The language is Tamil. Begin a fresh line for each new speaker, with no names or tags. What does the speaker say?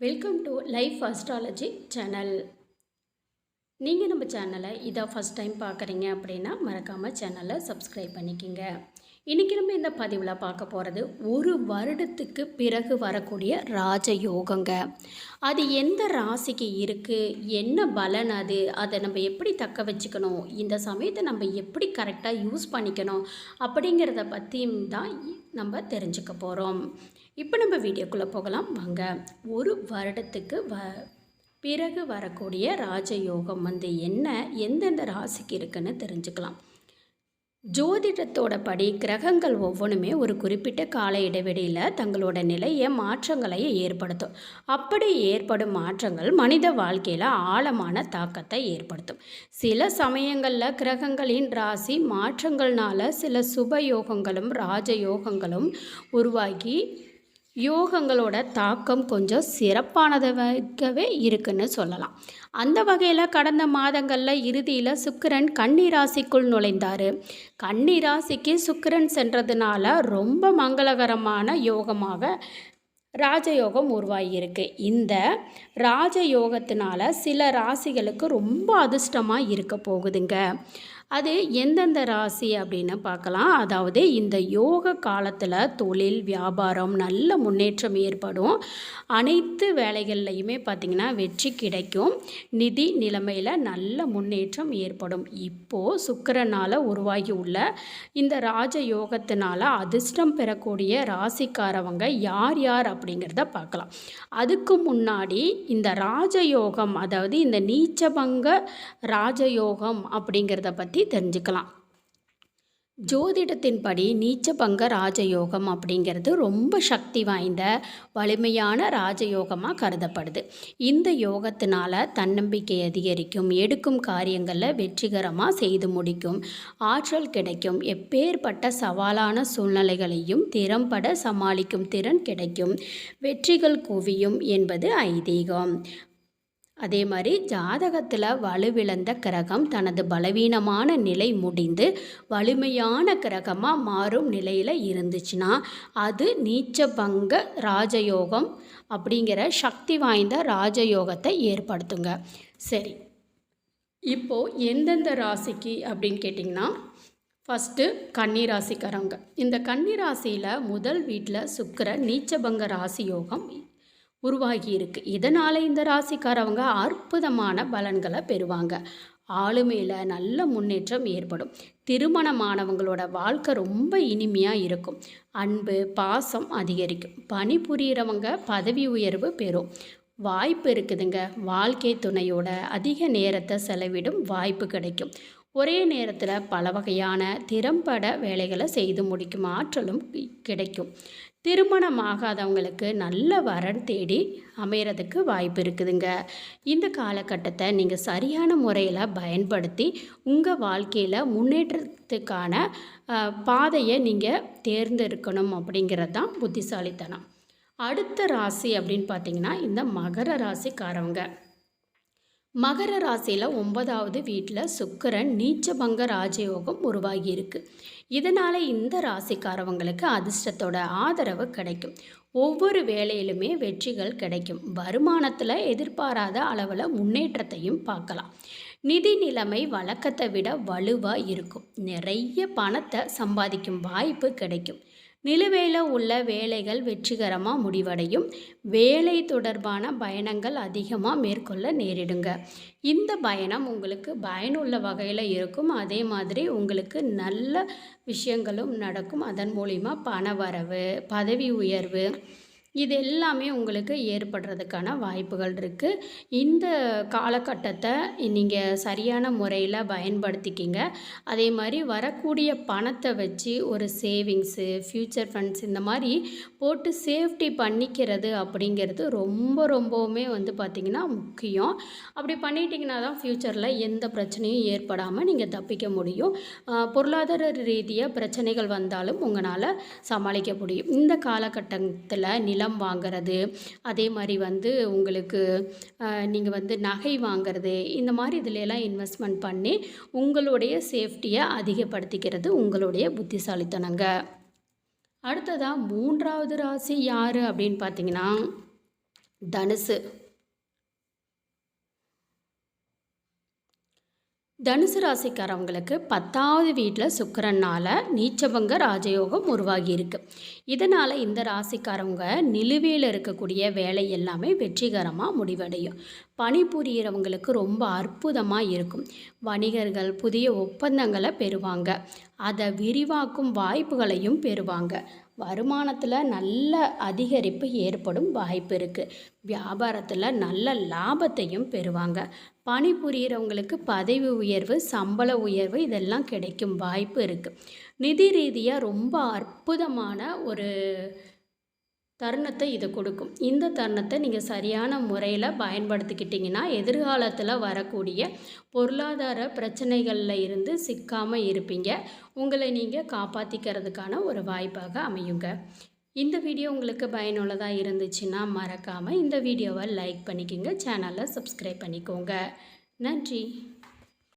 Welcome to life astrology channel நீங்கள் நம்ம சேனலை இதை ஃபஸ்ட் டைம் பார்க்குறீங்க அப்படின்னா மறக்காமல் சேனலை சப்ஸ்கிரைப் பண்ணிக்கிங்க. இன்றைக்கி நம்ம இந்த பதிவில் பார்க்க போகிறது ஒரு வருடத்துக்கு பிறகு வரக்கூடிய ராஜயோகங்க. அது எந்த ராசிக்கு இருக்குது என்ன பலன் அது? அதை நம்ம எப்படி தக்க வச்சுக்கணும்? இந்த சமயத்தை நம்ம எப்படி கரெக்டாக யூஸ் பண்ணிக்கணும்? அப்படிங்கிறத பற்றியும் தான் நம்ம தெரிஞ்சுக்க போகிறோம் இப்போ நம்ம வீடியோக்குள்ளே போகலாம். வாங்க. ஒரு வருடத்துக்கு வ பிறகு வரக்கூடிய ராஜயோகம் வந்து என்ன? எந்தெந்த ராசிக்கு இருக்குன்னு தெரிஞ்சுக்கலாம். ஜோதிடத்தோட படி கிரகங்கள் ஒவ்வொன்றுமே ஒரு குறிப்பிட்ட கால இடைவெளியில் தங்களோட நிலையை மாற்றங்களை ஏற்படுத்தும். அப்படி ஏற்படும் மாற்றங்கள் மனித வாழ்க்கையில் ஆழமான தாக்கத்தை ஏற்படுத்தும். சில சமயங்களில் கிரகங்களின் ராசி மாற்றங்கள்னால சில சுப யோகங்களும் ராஜயோகங்களும் உருவாகி யோகங்களோட தாக்கம் கொஞ்சம் சிறப்பானதாகவே இருக்குன்னு சொல்லலாம். அந்த வகையில் கடந்த மாதங்களில் இறுதியில் சுக்கிரன் கன்னி ராசிக்குள் நுழைந்தார். கன்னி ராசிக்கு சுக்கிரன் சென்றதுனால ரொம்ப மங்களகரமான யோகமாக ராஜயோகம் உருவாகியிருக்கு. இந்த ராஜயோகத்தினால சில ராசிகளுக்கு ரொம்ப அதிர்ஷ்டமாக இருக்க போகுதுங்க. அது எந்தெந்த ராசி அப்படின்னு பார்க்கலாம். அதாவது இந்த யோக காலத்தில் தொழில் வியாபாரம் நல்ல முன்னேற்றம் ஏற்படும். அனைத்து வேலைகள்லையுமே பார்த்திங்கன்னா வெற்றி கிடைக்கும். நிதி நிலைமையில் நல்ல முன்னேற்றம் ஏற்படும். இப்போது சுக்கரனால் உருவாகி உள்ள இந்த ராஜ யோகத்தினால் அதிர்ஷ்டம் பெறக்கூடிய ராசிக்காரவங்க யார் யார் அப்படிங்கிறத பார்க்கலாம். அதுக்கு முன்னாடி இந்த ராஜயோகம் அதாவது இந்த நீச்சபங்க ராஜயோகம் அப்படிங்கிறத பற்றி பற்றி தெரிஞ்சுக்கலாம். ஜோதிடத்தின்படி நீச்சபங்க ராஜயோகம் அப்படிங்கிறது ரொம்ப சக்தி வாய்ந்த வலிமையான ராஜயோகமாக கருதப்படுது. இந்த யோகத்தினால தன்னம்பிக்கை அதிகரிக்கும் எடுக்கும் காரியங்களில் வெற்றிகரமாக செய்து முடிக்கும் ஆற்றல் கிடைக்கும் எப்பேற்பட்ட சவாலான சூழ்நிலைகளையும் திறம்பட சமாளிக்கும் திறன் கிடைக்கும் வெற்றிகள் குவியும் என்பது ஐதீகம். அதே மாதிரி ஜாதகத்தில் வலுவிழந்த கிரகம் தனது பலவீனமான நிலை முடிந்து வலிமையான கிரகமாக மாறும் நிலையில் இருந்துச்சுன்னா அது நீச்சபங்க ராஜயோகம் அப்படிங்கிற சக்தி வாய்ந்த ராஜயோகத்தை ஏற்படுத்துங்க. சரி இப்போது எந்தெந்த ராசிக்கு அப்படின்னு கேட்டிங்கன்னா ஃபஸ்ட்டு கன்னி ராசிக்காரங்க. இந்த கன்னி ராசியில் முதல் வீட்டில் சுக்கர நீச்சபங்க ராசி யோகம் உருவாகியிருக்கு. இதனால் இந்த ராசிக்காரவங்க அற்புதமான பலன்களை பெறுவாங்க. ஆளுமையில் நல்ல முன்னேற்றம் ஏற்படும். திருமணமானவங்களோட வாழ்க்கை ரொம்ப இனிமையாக இருக்கும். அன்பு பாசம் அதிகரிக்கும். பணிபுரியிறவங்க பதவி உயர்வு பெறும். வாய்ப்பு இருக்குதுங்க. வாழ்க்கை துணையோட அதிக நேரத்தை செலவிடும் வாய்ப்பு கிடைக்கும். ஒரே நேரத்தில் பல வகையான திறம்பட வேலைகளை செய்து முடிக்கும் ஆற்றலும் கிடைக்கும். திருமணம் ஆகாதவங்களுக்கு நல்ல வரன் தேடி அமையறதுக்கு வாய்ப்பு இருக்குதுங்க. இந்த காலகட்டத்தை நீங்கள் சரியான முறையில் பயன்படுத்தி உங்கள் வாழ்க்கையில் முன்னேற்றத்துக்கான பாதையை நீங்கள் தேர்ந்தெடுக்கணும் அப்படிங்கிறது தான் புத்திசாலித்தனம். அடுத்த ராசி அப்படின்னு பார்த்தீங்கன்னா இந்த மகர ராசிக்காரவங்க. மகர ராசியில் ஒன்பதாவது வீட்டில் சுக்கரன் நீச்சபங்க ராஜயோகம் உருவாகி இருக்கு இதனால் இந்த ராசிக்காரவங்களுக்கு அதிர்ஷ்டத்தோட ஆதரவு கிடைக்கும். ஒவ்வொரு வேலையிலுமே வெற்றிகள் கிடைக்கும். வருமானத்தில் எதிர்பாராத அளவில் முன்னேற்றத்தையும் பார்க்கலாம். நிதி நிலைமை வழக்கத்தை விட வலுவாக இருக்கும். நிறைய பணத்தை சம்பாதிக்கும் வாய்ப்பு கிடைக்கும். நிலுவையில் உள்ள வேலைகள் வெற்றிகரமாக முடிவடையும். வேலை தொடர்பான பயணங்கள் அதிகமாக மேற்கொள்ள நேரிடுங்க. இந்த பயணம் உங்களுக்கு பயனுள்ள வகையில் இருக்கும். அதே மாதிரி உங்களுக்கு நல்ல விஷயங்களும் நடக்கும். அதன் மூலிமா பண வரவு பதவி உயர்வு இது எல்லாமே உங்களுக்கு ஏற்படுறதுக்கான வாய்ப்புகள் இருக்குது இந்த காலகட்டத்தை நீங்கள் சரியான முறையில் பயன்படுத்திக்கிங்க. அதே மாதிரி வரக்கூடிய பணத்தை வச்சு ஒரு சேவிங்ஸு ஃப்யூச்சர் ஃபண்ட்ஸ் இந்த மாதிரி போட்டு சேஃப்டி பண்ணிக்கிறது அப்படிங்கிறது ரொம்ப ரொம்பவுமே வந்து பார்த்திங்கன்னா முக்கியம். அப்படி பண்ணிட்டீங்கன்னா தான் ஃப்யூச்சரில் எந்த பிரச்சனையும் ஏற்படாமல் நீங்கள் தப்பிக்க முடியும். பொருளாதார ரீதியாக பிரச்சனைகள் வந்தாலும் உங்களால் சமாளிக்க முடியும். இந்த காலகட்டத்தில் நில நிலம் வாங்கிறது. அதே மாதிரி வந்து உங்களுக்கு நீங்கள் வந்து நகை வாங்கிறது. இந்த மாதிரி இதிலெல்லாம் இன்வெஸ்ட்மெண்ட் பண்ணி உங்களுடைய சேஃப்டியை அதிகப்படுத்திக்கிறது உங்களுடைய புத்திசாலித்தனங்க. அடுத்ததாக மூன்றாவது ராசி யார் அப்படின்னு பார்த்தீங்கன்னா தனுசு. தனுசு ராசிக்காரவங்களுக்கு பத்தாவது வீட்டில் சுக்கரனால் நீச்சபங்க ராஜயோகம் உருவாகி இருக்கு இதனால் இந்த ராசிக்காரவங்க நிலுவையில் இருக்கக்கூடிய வேலை எல்லாமே வெற்றிகரமாக முடிவடையும். பணிபுரியிறவங்களுக்கு ரொம்ப அற்புதமாக இருக்கும். வணிகர்கள் புதிய ஒப்பந்தங்களை பெறுவாங்க. அதை விரிவாக்கும் வாய்ப்புகளையும் பெறுவாங்க. வருமானத்தில் நல்ல அதிகரிப்பு ஏற்படும் வாய்ப்பு இருக்குது வியாபாரத்தில் நல்ல லாபத்தையும் பெறுவாங்க. பணிபுரியறவங்களுக்கு பதவி உயர்வு சம்பள உயர்வு இதெல்லாம் கிடைக்கும் வாய்ப்பு இருக்குது நிதி ரீதியாக ரொம்ப அற்புதமான ஒரு தருணத்தை இது கொடுக்கும். இந்த தருணத்தை நீங்கள் சரியான முறையில் பயன்படுத்திக்கிட்டிங்கன்னா எதிர்காலத்தில் வரக்கூடிய பொருளாதார பிரச்சனைகளில் இருந்து சிக்காமல் இருப்பீங்க. உங்களை நீங்கள் காப்பாற்றிக்கிறதுக்கான ஒரு வாய்ப்பாக அமையுங்க. இந்த வீடியோ உங்களுக்கு பயனுள்ளதாக இருந்துச்சுன்னா மறக்காமல் இந்த வீடியோவை லைக் பண்ணிக்கோங்க. சேனலை சப்ஸ்கிரைப் பண்ணிக்கோங்க. நன்றி.